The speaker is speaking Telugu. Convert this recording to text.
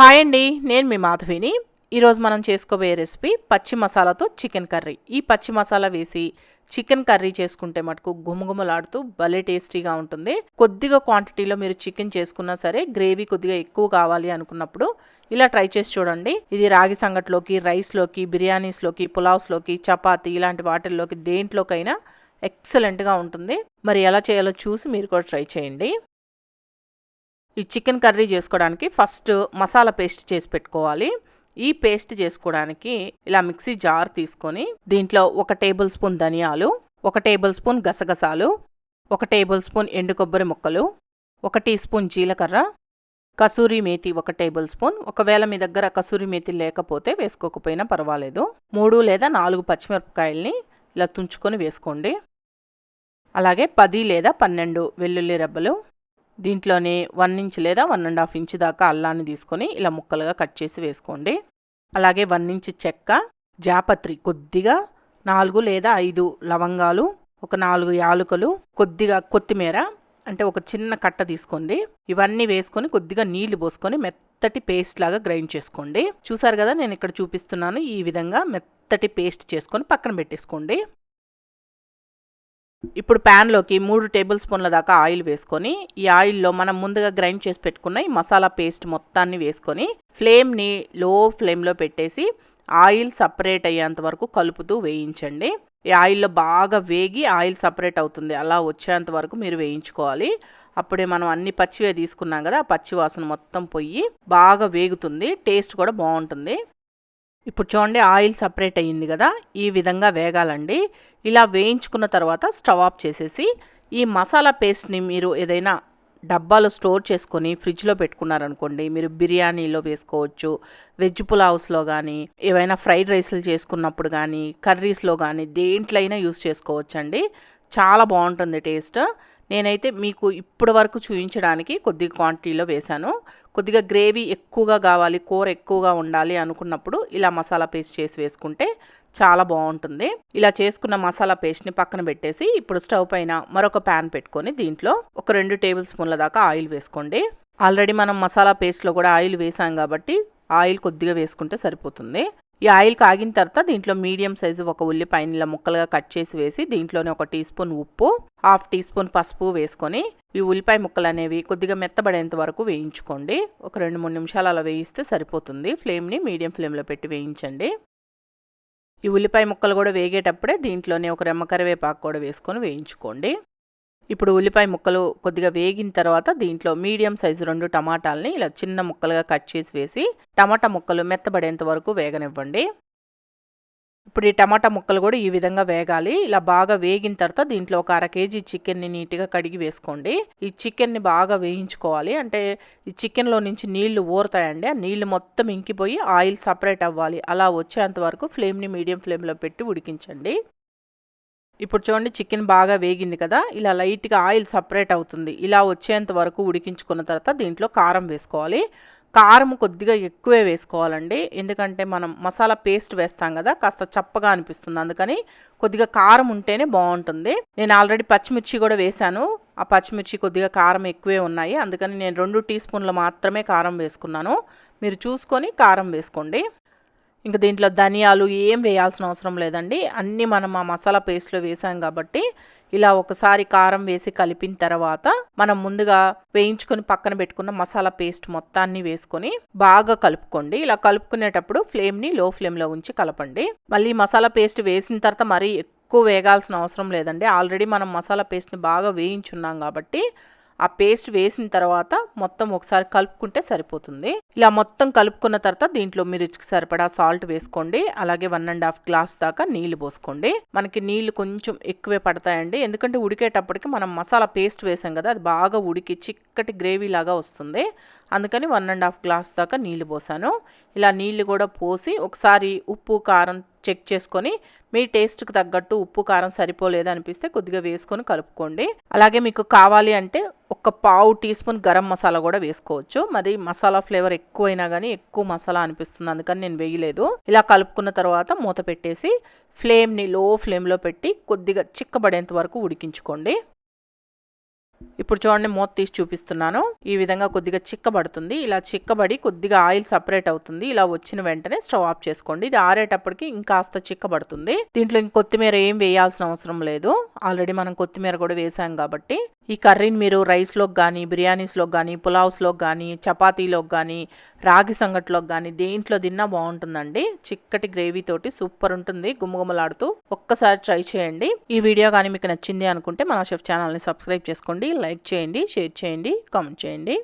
హాయ్ అండి నేను మీ మాధవిని. ఈరోజు మనం చేసుకోబోయే రెసిపీ పచ్చి మసాలాతో చికెన్ కర్రీ. ఈ పచ్చి మసాలా వేసి చికెన్ కర్రీ చేసుకుంటే మటుకు గుమగుమలాడుతూ భలే టేస్టీగా ఉంటుంది. కొద్దిగా క్వాంటిటీలో మీరు చికెన్ చేసుకున్నా సరే గ్రేవీ కొద్దిగా ఎక్కువ కావాలి అనుకున్నప్పుడు ఇలా ట్రై చేసి చూడండి. ఇది రాగి సంగట్లోకి రైస్లోకి బిర్యానీస్లోకి పులావ్స్లోకి చపాతీ ఇలాంటి వాటిల్లోకి దేంట్లోకైనా ఎక్సలెంట్గా ఉంటుంది. మరి ఎలా చేయాలో చూసి మీరు కూడా ట్రై చేయండి. ఈ చికెన్ కర్రీ చేసుకోవడానికి ఫస్ట్ మసాలా పేస్ట్ చేసి పెట్టుకోవాలి. ఈ పేస్ట్ చేసుకోవడానికి ఇలా మిక్సీ జార్ తీసుకొని దీంట్లో ఒక టేబుల్ స్పూన్ ధనియాలు ఒక టేబుల్ స్పూన్ గసగసాలు ఒక టేబుల్ స్పూన్ ఎండు కొబ్బరి ముక్కలు ఒక టీ స్పూన్ జీలకర్ర కసూరి మేతి ఒక టేబుల్ స్పూన్. ఒకవేళ మీ దగ్గర కసూరి మేతి లేకపోతే వేసుకోకపోయినా పర్వాలేదు. మూడు లేదా నాలుగు పచ్చిమిరపకాయల్ని ఇలా తుంచుకొని వేసుకోండి. అలాగే పది లేదా పన్నెండు వెల్లుల్లి రెబ్బలు దీంట్లోనే వన్ ఇంచ్ లేదా వన్ అండ్ హాఫ్ ఇంచ్ దాకా అల్లాన్ని తీసుకొని ఇలా ముక్కలుగా కట్ చేసి వేసుకోండి. అలాగే వన్ ఇంచ్ చెక్క జాపత్రి కొద్దిగా నాలుగు లేదా ఐదు లవంగాలు ఒక నాలుగు యాలుకలు కొద్దిగా కొత్తిమీర అంటే ఒక చిన్న కట్ట తీసుకోండి. ఇవన్నీ వేసుకొని కొద్దిగా నీళ్ళు పోసుకొని మెత్తటి పేస్ట్ లాగా గ్రైండ్ చేసుకోండి. చూసారు కదా నేను ఇక్కడ చూపిస్తున్నాను ఈ విధంగా మెత్తటి పేస్ట్ చేసుకొని పక్కన పెట్టేసుకోండి. ఇప్పుడు ప్యాన్లోకి మూడు టేబుల్ స్పూన్ల దాకా ఆయిల్ వేసుకొని ఈ ఆయిల్లో మనం ముందుగా గ్రైండ్ చేసి పెట్టుకున్న ఈ మసాలా పేస్ట్ మొత్తాన్ని వేసుకొని ఫ్లేమ్ని లో ఫ్లేమ్లో పెట్టేసి ఆయిల్ సపరేట్ అయ్యేంత వరకు కలుపుతూ వేయించండి. ఈ ఆయిల్లో బాగా వేగి ఆయిల్ సపరేట్ అవుతుంది. అలా వచ్చేంత వరకు మీరు వేయించుకోవాలి. అప్పుడే మనం అన్ని పచ్చివే తీసుకున్నాం కదా ఆ పచ్చి వాసన మొత్తం పొయ్యి బాగా వేగుతుంది. టేస్ట్ కూడా బాగుంటుంది. ఇప్పుడు చూడండి ఆయిల్ సపరేట్ అయ్యింది కదా ఈ విధంగా వేగాలండి. ఇలా వేయించుకున్న తర్వాత స్టవ్ ఆఫ్ చేసేసి ఈ మసాలా పేస్ట్ని మీరు ఏదైనా డబ్బాలో స్టోర్ చేసుకొని ఫ్రిడ్జ్లో పెట్టుకున్నారనుకోండి మీరు బిర్యానీలో వేసుకోవచ్చు వెజ్ పులావ్స్లో కానీ ఏవైనా ఫ్రైడ్ రైస్లు చేసుకున్నప్పుడు కానీ కర్రీస్లో కానీ దేంట్లో అయినా యూస్ చేసుకోవచ్చండి. చాలా బాగుంటుంది టేస్ట్. నేనైతే మీకు ఇప్పటి వరకు చూపించడానికి కొద్దిగా క్వాంటిటీలో వేశాను. కొద్దిగా గ్రేవీ ఎక్కువగా కావాలి కూర ఎక్కువగా ఉండాలి అనుకున్నప్పుడు ఇలా మసాలా పేస్ట్ చేసి వేసుకుంటే చాలా బాగుంటుంది. ఇలా చేసుకున్న మసాలా పేస్ట్ని పక్కన పెట్టేసి ఇప్పుడు స్టవ్ పైన మరొక ప్యాన్ పెట్టుకొని దీంట్లో ఒక రెండు టేబుల్ స్పూన్ల దాకా ఆయిల్ వేసుకోండి. ఆల్రెడీ మనం మసాలా పేస్ట్లో కూడా ఆయిల్ వేసాం కాబట్టి ఆయిల్ కొద్దిగా వేసుకుంటే సరిపోతుంది. ఈ ఆయిల్ కాగిన తర్వాత దీంట్లో మీడియం సైజు ఒక ఉల్లిపాయని ఇలా ముక్కలుగా కట్ చేసి వేసి దీంట్లోనే ఒక టీ స్పూన్ ఉప్పు హాఫ్ టీ స్పూన్ పసుపు వేసుకొని ఈ ఉల్లిపాయ ముక్కలు అనేవి కొద్దిగా మెత్తబడేంత వరకు వేయించుకోండి. ఒక రెండు మూడు నిమిషాలు అలా వేయిస్తే సరిపోతుంది. ఫ్లేమ్ని మీడియం ఫ్లేమ్లో పెట్టి వేయించండి. ఈ ఉల్లిపాయ ముక్కలు కూడా వేగేటప్పుడే దీంట్లోనే ఒక రెమ్మ కరివేపాకు కూడా వేసుకొని వేయించుకోండి. ఇప్పుడు ఉల్లిపాయ ముక్కలు కొద్దిగా వేగిన తర్వాత దీంట్లో మీడియం సైజు రెండు టమాటాలని ఇలా చిన్న ముక్కలుగా కట్ చేసి వేసి టమాటా ముక్కలు మెత్తబడేంత వరకు వేగనివ్వండి. ఇప్పుడు ఈ టమాటా ముక్కలు కూడా ఈ విధంగా వేగాలి. ఇలా బాగా వేగిన తర్వాత దీంట్లో ఒక అర కేజీ చికెన్ని నీట్గా కడిగి వేసుకోండి. ఈ చికెన్ని బాగా వేయించుకోవాలి. అంటే ఈ చికెన్లో నుంచి నీళ్ళు ఊరుతాయండి. ఆ నీళ్ళు మొత్తం ఇంకిపోయి ఆయిల్ సపరేట్ అవ్వాలి. అలా వచ్చేంత వరకు ఫ్లేమ్ని మీడియం ఫ్లేమ్లో పెట్టి ఉడికించండి. ఇప్పుడు చూడండి చికెన్ బాగా వేగింది కదా? ఇలా లైట్గా ఆయిల్ సపరేట్ అవుతుంది. ఇలా వచ్చేంత వరకు ఉడికించుకున్న తర్వాత దీంట్లో కారం వేసుకోవాలి. కారం కొద్దిగా ఎక్కువే వేసుకోవాలండి. ఎందుకంటే మనం మసాలా పేస్ట్ వేస్తాం కదా కాస్త చప్పగా అనిపిస్తుంది. అందుకని కొద్దిగా కారం ఉంటేనే బాగుంటుంది. నేను ఆల్రెడీ పచ్చిమిర్చి కూడా వేశాను. ఆ పచ్చిమిర్చి కొద్దిగా కారం ఎక్కువే ఉన్నాయి. అందుకని నేను రెండు టీ స్పూన్లు మాత్రమే కారం వేసుకున్నాను. మీరు చూసుకొని కారం వేసుకోండి. ఇంకా దీంట్లో ధనియాలు ఏం వేయాల్సిన అవసరం లేదండి. అన్నీ మనం ఆ మసాలా పేస్ట్లో వేసాం కాబట్టి ఇలా ఒకసారి కారం వేసి కలిపిన తర్వాత మనం ముందుగా వేయించుకొని పక్కన పెట్టుకున్న మసాలా పేస్ట్ మొత్తాన్ని వేసుకొని బాగా కలుపుకోండి. ఇలా కలుపుకునేటప్పుడు ఫ్లేమ్ని లో ఫ్లేమ్లో ఉంచి కలపండి. మళ్ళీ మసాలా పేస్ట్ వేసిన తర్వాత మరీ ఎక్కువ వేగాల్సిన అవసరం లేదండి. ఆల్రెడీ మనం మసాలా పేస్ట్ని బాగా వేయించున్నాం కాబట్టి ఆ పేస్ట్ వేసిన తర్వాత మొత్తం ఒకసారి కలుపుకుంటే సరిపోతుంది. ఇలా మొత్తం కలుపుకున్న తర్వాత దీంట్లో మీరు రుచికి సరిపడా సాల్ట్ వేసుకోండి. అలాగే వన్ అండ్ హాఫ్ గ్లాస్ దాకా నీళ్ళు పోసుకోండి. మనకి నీళ్ళు కొంచెం ఎక్కువే పడతాయండి. ఎందుకంటే ఉడికేటప్పటికి మనం మసాలా పేస్ట్ వేసాం కదా అది బాగా ఉడికి చిక్కటి గ్రేవీ లాగా వస్తుంది. అందుకని వన్ అండ్ హాఫ్ గ్లాస్ దాకా నీళ్ళు పోసాను. ఇలా నీళ్ళు కూడా పోసి ఒకసారి ఉప్పు కారం చెక్ చేసుకొని మీ టేస్ట్కి తగ్గట్టు ఉప్పు కారం సరిపోలేదు అనిపిస్తే కొద్దిగా వేసుకొని కలుపుకోండి. అలాగే మీకు కావాలి అంటే ఒక పావు టీ స్పూన్ గరం మసాలా కూడా వేసుకోవచ్చు. మరి మసాలా ఫ్లేవర్ ఎక్కువైనా కానీ ఎక్కువ మసాలా అనిపిస్తుంది. అందుకని నేను వేయలేదు. ఇలా కలుపుకున్న తర్వాత మూత పెట్టేసి ఫ్లేమ్ని లో ఫ్లేమ్లో పెట్టి కొద్దిగా చిక్కబడేంత వరకు ఉడికించుకోండి. ఇప్పుడు చూడండి మూత తీసి చూపిస్తున్నాను. ఈ విధంగా కొద్దిగా చిక్కబడుతుంది. ఇలా చిక్కబడి కొద్దిగా ఆయిల్ సపరేట్ అవుతుంది. ఇలా వచ్చిన వెంటనే స్టవ్ ఆఫ్ చేసుకోండి. ఇది ఆరేటప్పటికి ఇంకాస్త చిక్కబడుతుంది. దీంట్లో ఇంక కొత్తిమీర ఏం వేయాల్సిన అవసరం లేదు. ఆల్రెడీ మనం కొత్తిమీర కూడా వేసాం కాబట్టి ఈ కర్రీని మీరు రైస్లోకి కానీ బిర్యానీస్లోకి కానీ పులావ్స్లోకి కానీ చపాతీలోకి కానీ రాగి సంగట్లోకి కానీ దేంట్లో తిన్నా బాగుంటుందండి. చిక్కటి గ్రేవీతోటి సూపర్ ఉంటుంది. గుమ్మగుమ్మలాడుతూ ఒక్కసారి ట్రై చేయండి. ఈ వీడియో కానీ మీకు నచ్చింది అనుకుంటే మన షెఫ్ ఛానల్ని సబ్స్క్రైబ్ చేసుకోండి. లైక్ చేయండి షేర్ చేయండి కామెంట్ చేయండి.